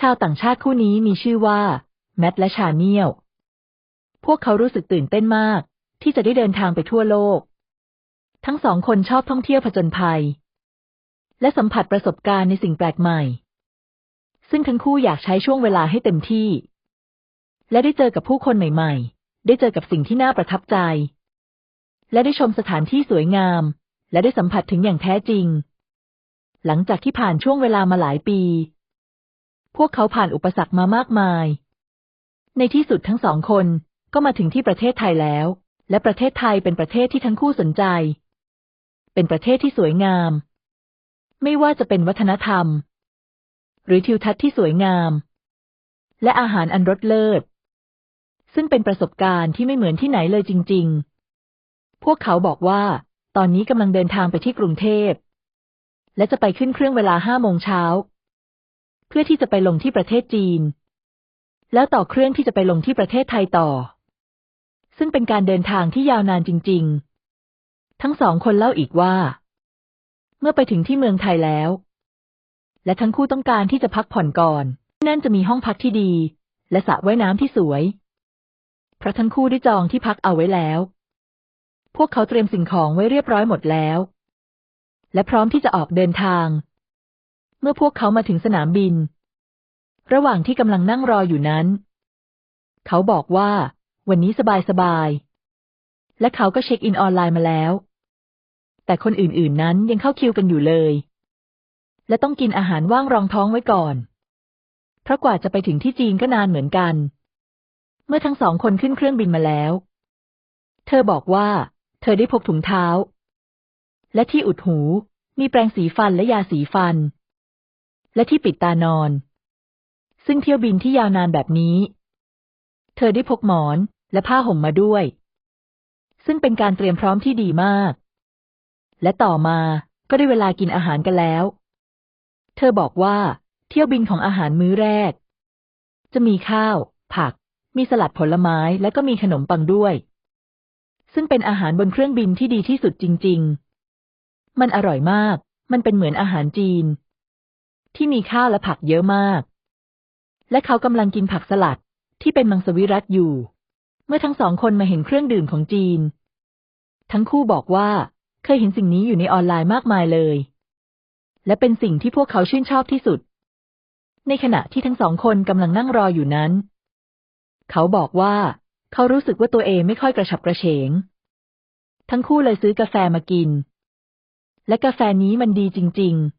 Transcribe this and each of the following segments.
ชาวต่างชาติคู่นี้มีชื่อว่า แมทและชาเนียล พวกเขารู้สึกตื่นเต้นมาก ที่จะได้เดินทางไปทั่วโลก ทั้งสองคนชอบท่องเที่ยวผจญภัย และสัมผัสประสบการณ์ในสิ่งแปลกใหม่ ซึ่งทั้งคู่อยากใช้ช่วงเวลาให้เต็มที่ และได้เจอกับผู้คนใหม่ๆ ได้เจอกับสิ่งที่น่าประทับใจ และได้ชมสถานที่สวยงาม และได้สัมผัสถึงอย่างแท้จริง หลังจากที่ผ่านช่วงเวลามาหลายปี พวกเขาผ่านอุปสรรคมามากมาย ในที่สุดทั้งสองคนก็มาถึงที่ประเทศไทยแล้ว และประเทศไทยเป็นประเทศที่ทั้งคู่สนใจ เป็นประเทศที่สวยงาม ไม่ว่าจะเป็นวัฒนธรรม หรือทิวทัศน์ที่สวยงาม และอาหารอันรสเลิศ ซึ่งเป็นประสบการณ์ที่ไม่เหมือนที่ไหนเลยจริง ๆ พวกเขาบอกว่า ตอนนี้กำลังเดินทางไปที่กรุงเทพและจะไปขึ้นเครื่องเวลาห้าโมงเช้า เพื่อที่จะไปลงที่ประเทศจีน แล้วต่อเครื่องที่จะไปลงที่ประเทศไทยต่อ ซึ่งเป็นการเดินทางที่ยาวนานจริง ๆ ทั้งสองคนเล่าอีกว่า เมื่อไปถึงที่เมืองไทยแล้ว และทั้งคู่ต้องการที่จะพักผ่อนก่อนนั่นจะมีห้องพักที่ดี และสระว่ายน้ำที่สวย เพราะทั้งคู่ได้จองที่พักเอาไว้แล้ว พวกเขาเตรียมสิ่งของไว้เรียบร้อยหมดแล้ว และพร้อมที่จะออกเดินทาง เมื่อพวกเขามาถึงสนามบิน ระหว่างที่กำลังนั่งรออยู่นั้น เขาบอกว่า วันนี้สบายๆและเขาก็เช็คอินออนไลน์มาแล้ว แต่คนอื่นๆนั้นยังเข้าคิวกันอยู่เลย และต้องกินอาหารว่างรองท้องไว้ก่อน เพราะกว่าจะไปถึงที่จีนก็นานเหมือนกัน เมื่อทั้งสองคนขึ้นเครื่องบินมาแล้ว เธอบอกว่า เธอได้พกถุงเท้า และที่อุดหู มีแปรงสีฟันและยาสีฟัน และที่ปิดตานอน ซึ่งเที่ยวบินที่ยาวนานแบบนี้ เธอได้พกหมอนและผ้าห่มมาด้วย ซึ่งเป็นการเตรียมพร้อมที่ดีมาก และต่อมาก็ได้เวลากินอาหารกันแล้ว เธอบอกว่าเที่ยวบินของอาหารมื้อแรก จะมีข้าว ผัก มีสลัดผลไม้และก็มีขนมปังด้วย ซึ่งเป็นอาหารบนเครื่องบินที่ดีที่สุดจริง ๆ มันอร่อยมาก มันเป็นเหมือนอาหารจีน ที่มีข้าวและผักเยอะมาก และเขากำลังกินผักสลัดที่เป็นมังสวิรัตอยู่ เมื่อทั้งสองคนมาเห็นเครื่องดื่มของจีน ทั้งคู่บอกว่าเคยเห็นสิ่งนี้อยู่ในออนไลน์มากมายเลย และเป็นสิ่งที่พวกเขาชื่นชอบที่สุด ในขณะที่ทั้งสองคนกำลังนั่งรออยู่นั้น เขาบอกว่าเขารู้สึกว่าตัวเองไม่ค่อยกระฉับกระเฉง ทั้งคู่เลยซื้อกาแฟมากิน และกาแฟนี้มันดีจริง ๆ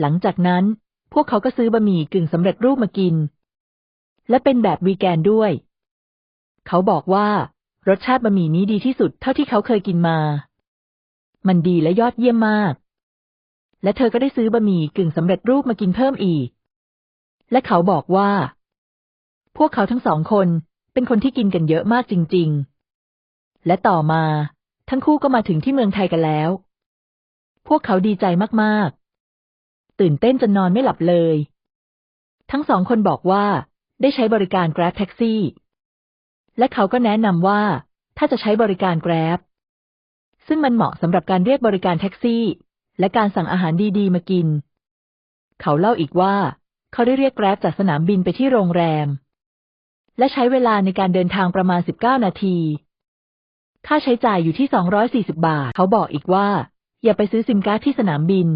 หลังจากนั้น พวกเขาก็ซื้อบะหมี่กึ่งสำเร็จรูปมากิน และเป็นแบบวีแกนด้วย เขาบอกว่ารสชาติบะหมี่นี้ดีที่สุดเท่าที่เขาเคยกินมา มันดีและยอดเยี่ยมมาก และเธอก็ได้ซื้อบะหมี่กึ่งสำเร็จรูปมากินเพิ่มอีก และเขาบอกว่า พวกเขาทั้งสองคนเป็นคนที่กินกันเยอะมากจริง ๆ และต่อมา ทั้งคู่ก็มาถึงที่เมืองไทยกันแล้ว พวกเขาดีใจมากๆ ตื่นเต้นจนนอนไม่หลับเลย ทั้งสองคนบอกว่า ได้ใช้บริการ Grab Taxi และเขาก็แนะนำว่า ถ้าจะใช้บริการ Grab ซึ่งมันเหมาะสำหรับการเรียกบริการแท็กซี่ และการสั่งอาหารดีๆ มากิน เขาเล่าอีกว่า เขาได้เรียก Grab จากสนามบินไปที่โรงแรม และใช้เวลาในการเดินทางประมาณ 19 นาที ค่าใช้จ่ายอยู่ที่ 240 บาท เขาบอกอีกว่า อย่าไปซื้อซิมการ์ดที่สนามบิน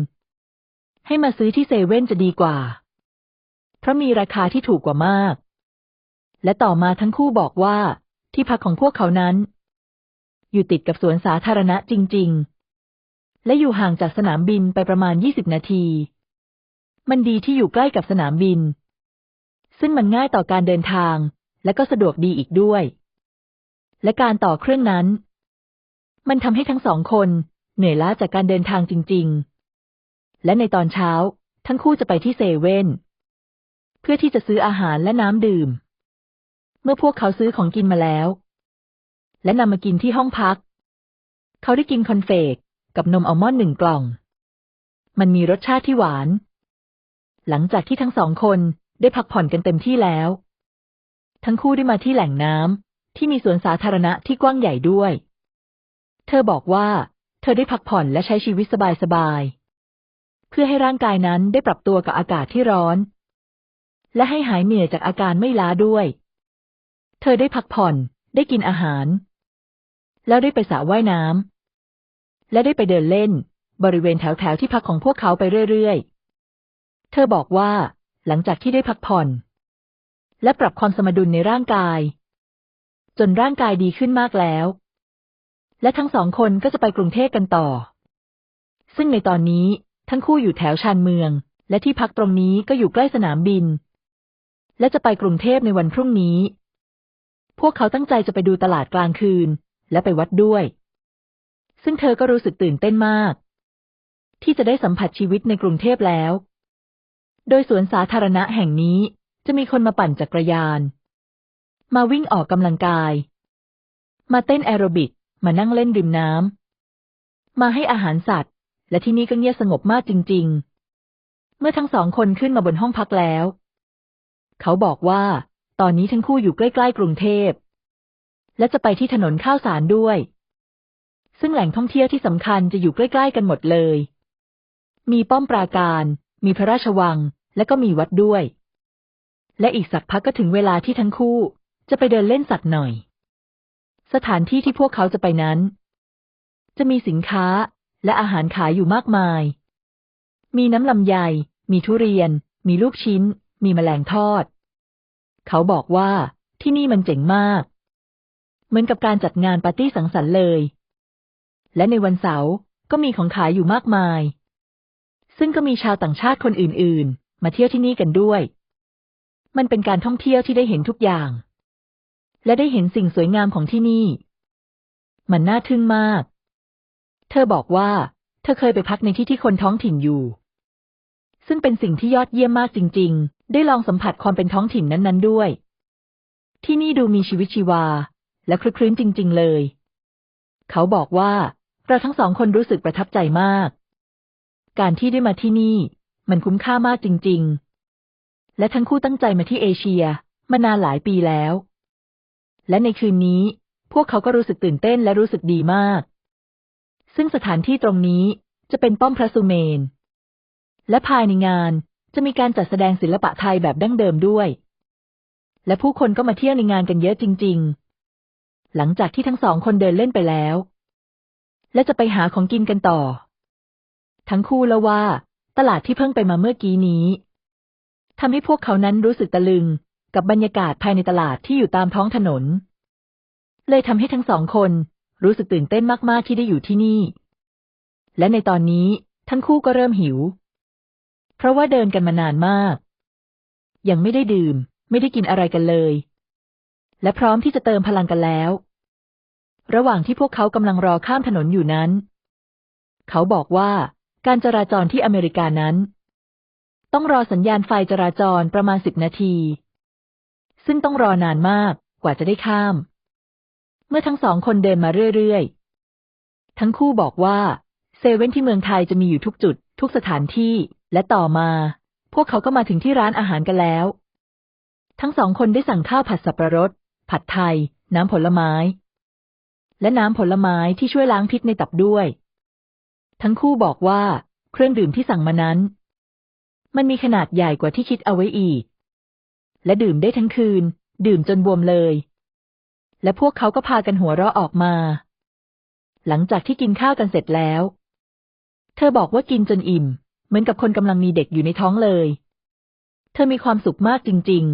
ให้มาซื้อที่เซเว่นจะดีกว่า เพราะมีราคาที่ถูกกว่ามาก และต่อมาทั้งคู่บอกว่า ที่พักของพวกเขานั้น อยู่ติดกับสวนสาธารณะจริง ๆ และอยู่ห่างจากสนามบินไปประมาณ 20 นาที มันดีที่อยู่ใกล้กับสนามบิน ซึ่งมันง่ายต่อการเดินทาง และก็สะดวกดีอีกด้วย และการต่อเครื่องนั้น มันทำให้ทั้งสองคนเหนื่อยล้าจากการเดินทางจริง ๆ และในตอนเช้า ทั้งคู่จะไปที่เซเว่น เพื่อที่จะซื้ออาหารและน้ำดื่ม เมื่อพวกเขาซื้อของกินมาแล้ว และนำมากินที่ห้องพัก เขาได้กินคอนเฟกกับนมอัลมอนด์หนึ่งกล่อง มันมีรสชาติที่หวาน หลังจากที่ทั้งสองคนได้พักผ่อนกันเต็มที่แล้ว ทั้งคู่ได้มาที่แหล่งน้ำที่มีสวนสาธารณะที่กว้างใหญ่ด้วย เธอบอกว่า เธอได้พักผ่อนและใช้ชีวิตสบายๆ เพื่อให้ร่างกายนั้นได้ปรับตัวกับอากาศที่ร้อน และให้หายเหนื่อยจากอาการไม่ล้าด้วย เธอได้พักผ่อนได้กินอาหาร แล้วได้ไปสระว่ายน้ำและได้ไปเดินเล่น บริเวณแถวๆที่พักของพวกเขาไปเรื่อยๆ เธอบอกว่า หลังจากที่ได้พักผ่อน และปรับความสมดุลในร่างกาย จนร่างกายดีขึ้นมากแล้ว และทั้งสองคนก็จะไปกรุงเทพกันต่อ ซึ่งในตอนนี้ ทั้งคู่อยู่แถวชานเมือง และที่พักตรงนี้ก็อยู่ใกล้สนามบิน และจะไปกรุงเทพในวันพรุ่งนี้ พวกเขาตั้งใจจะไปดูตลาดกลางคืน และไปวัดด้วย ซึ่งเธอก็รู้สึกตื่นเต้นมาก ที่จะได้สัมผัสชีวิตในกรุงเทพแล้ว โดยสวนสาธารณะแห่งนี้จะมีคนมาปั่นจักรยาน มาวิ่งออกกำลังกาย มาเต้นแอโรบิก มานั่งเล่นริมน้ำ มาให้อาหารสัตว์ และที่นี่ก็เงียบสงบมากจริง ๆ เมื่อทั้งสองคนขึ้นมาบนห้องพักแล้ว เขาบอกว่า ตอนนี้ทั้งคู่อยู่ใกล้ๆกรุงเทพ และจะไปที่ถนนข้าวสารด้วย ซึ่งแหล่งท่องเที่ยวที่สำคัญจะอยู่ใกล้ๆกันหมดเลย มีป้อมปราการ มีพระราชวัง และก็มีวัดด้วย และอีกสักพักก็ถึงเวลาที่ทั้งคู่จะไปเดินเล่นสัตว์หน่อย สถานที่ที่พวกเขาจะไปนั้น จะมีสินค้า และอาหารขายอยู่มากมาย มีน้ำลำไย มีทุเรียน มีลูกชิ้น มีแมลงทอด เขาบอกว่าที่นี่มันเจ๋งมาก เหมือนกับการจัดงานปาร์ตี้สังสรรค์เลย และในวันเสาร์ก็มีของขายอยู่มากมาย ซึ่งก็มีชาวต่างชาติคนอื่นๆ มาเที่ยวที่นี่กันด้วย มันเป็นการท่องเที่ยวที่ได้เห็นทุกอย่าง และได้เห็นสิ่งสวยงามของที่นี่ มันน่าทึ่งมาก เธอบอกว่า เธอเคยไปพักในที่ที่คนท้องถิ่นอยู่ ซึ่งเป็นสิ่งที่ยอดเยี่ยมมากจริง ๆ ได้ลองสัมผัสความเป็นท้องถิ่นนั้น ๆ ด้วย ที่นี่ดูมีชีวิตชีวา และคลึกคลื้นจริง ๆ เลย เขาบอกว่าเราทั้งสองคนรู้สึกประทับใจมาก การที่ได้มาที่นี่ มันคุ้มค่ามากจริง ๆ และทั้งคู่ตั้งใจมาที่เอเชียมานานหลายปีแล้ว และในคืนนี้ พวกเขาก็รู้สึกตื่นเต้นและรู้สึกดีมาก ซึ่งสถานที่ตรงนี้จะเป็นป้อมพระสุเมน และภายในงานจะมีการจัดแสดงศิลปะไทยแบบดั้งเดิมด้วย และผู้คนก็มาเที่ยวในงานกันเยอะจริง ๆ หลังจากที่ทั้งสองคนเดินเล่นไปแล้ว และจะไปหาของกินกันต่อ ทั้งคู่แล้วว่า ตลาดที่เพิ่งไปมาเมื่อกี้นี้ทำให้พวกเขานั้นรู้สึกตะลึงกับบรรยากาศภายในตลาดที่อยู่ตามท้องถนน เลยทำให้ทั้งสองคน รู้สึกตื่นเต้นมากๆที่ได้อยู่ที่นี่ และในตอนนี้ทั้งคู่ก็เริ่มหิว เพราะว่าเดินกันมานานมาก ยังไม่ได้ดื่ม ไม่ได้กินอะไรกันเลย และพร้อมที่จะเติมพลังกันแล้ว ระหว่างที่พวกเขากำลังรอข้ามถนนอยู่นั้น เขาบอกว่าการจราจรที่อเมริกานั้น ต้องรอสัญญาณไฟจราจรประมาณสิบนาที ซึ่งต้องรอนานมากกว่าจะได้ข้าม เมื่อทั้งสองคนเดินมาเรื่อยๆ ทั้งคู่บอกว่าเซเว่นที่เมืองไทยจะมีอยู่ทุกจุด ทุกสถานที่ และต่อมา พวกเขาก็มาถึงที่ร้านอาหารกันแล้ว ทั้งสองคนได้สั่งข้าวผัดสับประรด ผัดไทย น้ำผลไม้ และน้ำผลไม้ที่ช่วยล้างพิษในตับด้วย ทั้งคู่บอกว่าเครื่องดื่มที่สั่งมานั้น มันมีขนาดใหญ่กว่าที่คิดเอาไว้อีก และดื่มได้ทั้งคืน ดื่มจนบวมเลย และพวกเขาก็พากันหัวเราะออกมา หลังจากที่กินข้าวกันเสร็จแล้ว เธอบอกว่ากินจนอิ่ม เหมือนกับคนกำลังมีเด็กอยู่ในท้องเลย เธอมีความสุขมากจริง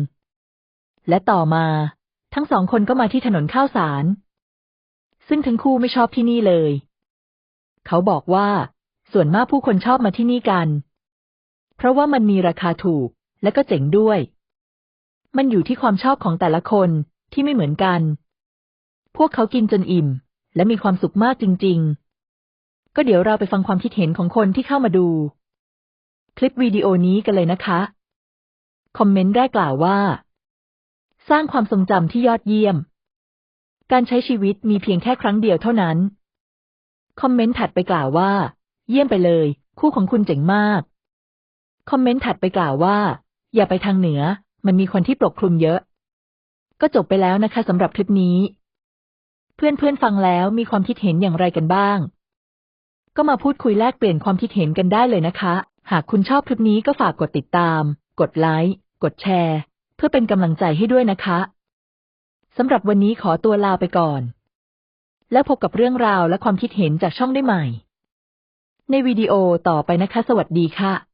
ๆ และต่อมา ทั้งสองคนก็มาที่ถนนข้าวสาร ซึ่งทั้งคู่ไม่ชอบที่นี่เลย เขาบอกว่า ส่วนมากผู้คนชอบมาที่นี่กัน เพราะว่ามันมีราคาถูกและก็เจ๋งด้วย มันอยู่ที่ความชอบของแต่ละคนที่ไม่เหมือนกัน พวกเขากินจนอิ่ม และมีความสุขมากจริง ๆ ก็เดี๋ยวเราไปฟังความคิดเห็นของคนที่เข้ามาดู คลิปวิดีโอนี้กันเลยนะคะ คอมเมนต์แรกกล่าวว่า สร้างความทรงจำที่ยอดเยี่ยม การใช้ชีวิตมีเพียงแค่ครั้งเดียวเท่านั้น คอมเมนต์ถัดไปกล่าวว่า เยี่ยมไปเลย คู่ของคุณเจ๋งมาก คอมเมนต์ถัดไปกล่าวว่า อย่าไปทางเหนือ มันมีคนที่ปกคลุมเยอะ ก็จบไปแล้วนะคะสำหรับคลิปนี้ เพื่อนๆฟังแล้วมีความคิดเห็นอย่างไรกันบ้าง ก็มาพูดคุยแลกเปลี่ยนความคิดเห็นกันได้เลยนะคะ หากคุณชอบคลิปนี้ก็ฝากกดติดตาม กดไลค์ กดแชร์ เพื่อเป็นกำลังใจให้ด้วยนะคะสำหรับวันนี้ขอตัวลาไปก่อน แล้วพบกับเรื่องราวและความคิดเห็นจากช่องได้ใหม่ ในวิดีโอต่อไปนะคะ สวัสดีค่ะ